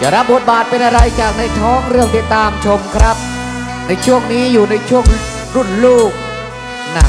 จะรับบทบาทเป็นอะไรจากในท้องเรื่องติดตามชมครับ ในช่วงนี้อยู่ในช่วงรุ่นลูกหนา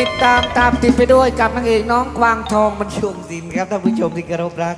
ติดตามตามติดไปด้วยกับนางเอกน้องควางทองบรรชมศิลป์ครับท่านผู้ชมที่เคารพรัก